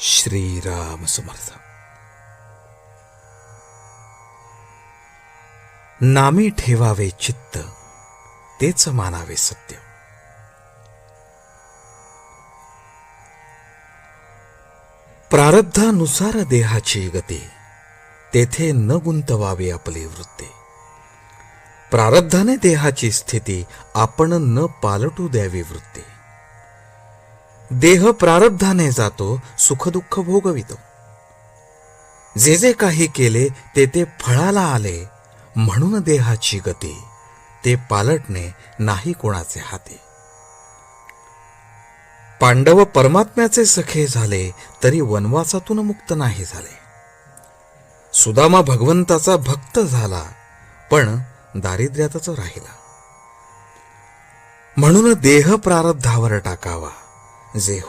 श्रीराम समर्थ. नामी ठेवावे चित्त तेच मानावे सत्य. प्रारब्धानुसार देहाची गती तेथे न गुंतवावे आपली वृत्ते. प्रारब्धाने देहाची स्थिती आपण न पालटू द्यावी वृत्ते. देह प्रारब्धाने जातो सुखदुःख भोगवितो. जे जे काही केले ते ते फळाला आले म्हणून देहाची गती ते पालटणे नाही कोणाचे हाती. पांडव परमात्म्याचे सखे झाले तरी वनवासातून मुक्त नाही झाले. सुदामा भगवंताचा भक्त झाला पण दारिद्र्यातच राहिला. म्हणून देह प्रारब्धावर टाकावा. जे